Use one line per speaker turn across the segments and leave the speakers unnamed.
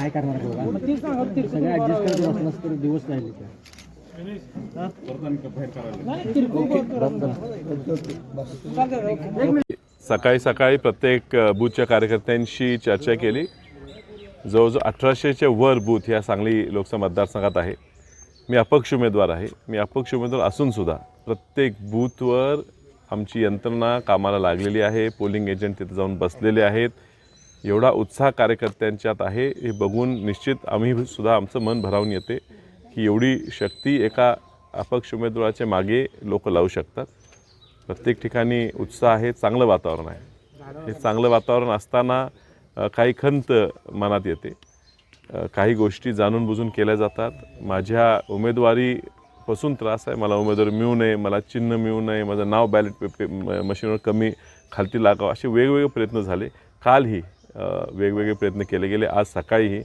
काय करणार सगळं ऍडजस्ट करत बसलास तर दिवस राहिले त्या
सकाळी सकाळी प्रत्येक बूथच्या कार्यकर्त्यांशी चर्चा केली. जवळजवळ अठराशेच्या वर बूथ या सांगली लोकसभा मतदारसंघात आहे. मी अपक्ष उमेदवार आहे. मी अपक्ष उमेदवार असूनसुद्धा प्रत्येक बूथवर आमची यंत्रणा कामाला लागलेली आहे. पोलिंग एजंट तिथे जाऊन बसलेले आहेत. एवढा उत्साह कार्यकर्त्यांच्यात आहे हे बघून निश्चित आम्ही सुद्धा आमचं मन भरावून येते की एवढी शक्ती एका अपक्ष उमेदवाराच्या मागे लोक लावू शकतात. प्रत्येक ठिकाणी उत्साह आहे चांगलं वातावरण आहे. हे चांगलं वातावरण असताना काही खंत मनात येते. काही गोष्टी जाणून बुजून केल्या जातात. माझ्या उमेदवारीपासून त्रास आहे. मला उमेदवारी मिळू नये मला चिन्ह मिळू नये माझं नाव बॅलेट पे म- मशीनवर कमी खालती लागावं असे वेगवेगळे प्रयत्न झाले. कालही वेगवेगळे प्रयत्न केले गेले. आज सकाळीही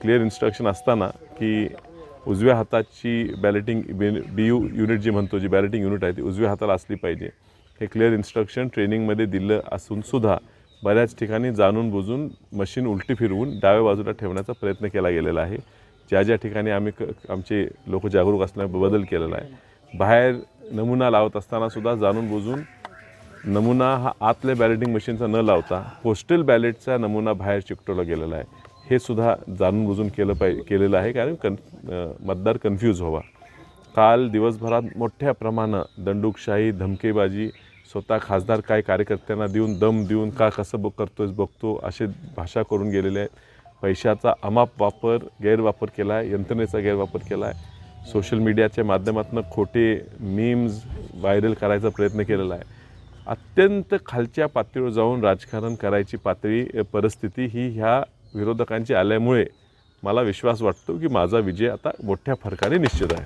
क्लिअर इन्स्ट्रक्शन असताना की उजव्या हाताची बॅलेटिंग बी यू युनिट जी म्हणतो जी बॅलेटिंग युनिट आहे ती उजव्या हाताला असली पाहिजे. हे क्लिअर इन्स्ट्रक्शन ट्रेनिंगमध्ये दिलं असूनसुद्धा बऱ्याच ठिकाणी जाणून बुजून मशीन उलटी फिरवून डाव्या बाजूला ठेवण्याचा प्रयत्न केला गेलेला आहे. ज्या ज्या ठिकाणी आम्ही क आमचे लोक जागरूक असल्याने बदल केलेला आहे. बाहेर नमुना लावत असतानासुद्धा जाणून बुजून नमुना हा आतल्या बॅलेटिंग मशीनचा न लावता पोस्टल बॅलेटचा नमुना बाहेर चिकटवला गेलेला आहे. हे सुद्धा जाणून बुजून केलं पाहिजे केलेलं आहे कारण कन मतदार कन्फ्यूज व्हावा. काल दिवसभरात मोठ्या प्रमाणात दंडुकशाही धमकेबाजी स्वतः खासदार काय कार्यकर्त्यांना देऊन दम देऊन का कसं बघ करतोयस बघतो असे भाषा करून गेलेले आहेत. पैशाचा अमाप वापर गैरवापर केला आहे यंत्रणेचा गैरवापर केला आहे सोशल मीडियाच्या माध्यमातून खोटे मीम्स व्हायरल करायचा प्रयत्न केलेला आहे. अत्यंत खालच्या पातळीवर जाऊन राजकारण करायची पातळी परिस्थिती ही ह्या विरोधकांची आल्यामुळे मला विश्वास वाटतो की माझा विजय आता मोठ्या फरकाने निश्चित आहे.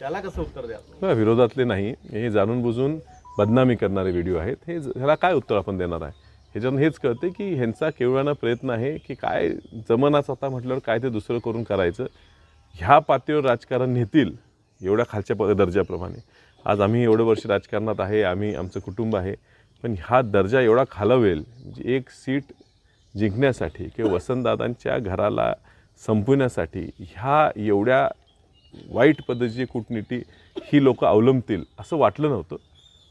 त्याला कसं उत्तर द्या
विरोधातले नाही. हे जाणून बुजून बदनामी करणारे व्हिडिओ आहेत. हे ह्याला काय उत्तर आपण देणार आहे? ह्याच्यातून हेच कळते की ह्यांचा केवळानं प्रयत्न आहे की काय जमनाच आता म्हटल्यावर काय ते दुसरं करून करायचं? ह्या पातळीवर राजकारण नेतील एवढ्या खालच्या प दर्जाप्रमाणे. आज आम्ही एवढं वर्ष राजकारणात आहे आम्ही आमचं कुटुंब आहे. पण हा दर्जा एवढा खालवेल म्हणजे एक सीट जिंकण्यासाठी किंवा वसंतदादांच्या घराला संपवण्यासाठी ह्या एवढ्या वाईट पद्धतीची कूटनीती ही लोक अवलंबतील असं वाटलं नव्हतं.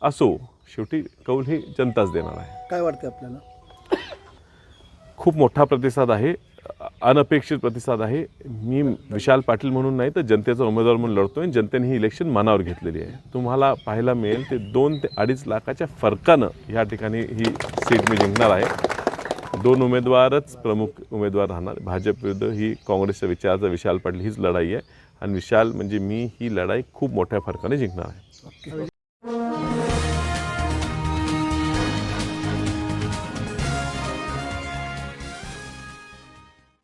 असो शेवटी कौल ही जनताच देणार आहे.
काय वाटतं आपल्याला?
खूप मोठा प्रतिसाद आहे अनपेक्षित प्रतिसाद आहे. मी विशाल पाटील म्हणून नाही तर जनतेचा उमेदवार म्हणून लढतोय. आणि जनतेने ही इलेक्शन मनावर घेतलेली आहे. तुम्हाला पाहायला मिळेल ते दोन ते अडीच लाखाच्या फरकानं ह्या ठिकाणी ही सीट मी जिंकणार आहे. दोन उमेदवारच प्रमुख उमेदवार राहणार. भाजप विरुद्ध ही काँग्रेसच्या विचाराचा विशाल पाटील हीच लढाई आहे. आणि विशाल म्हणजे मी ही लढाई खूप मोठ्या फरकाने जिंकणार आहे.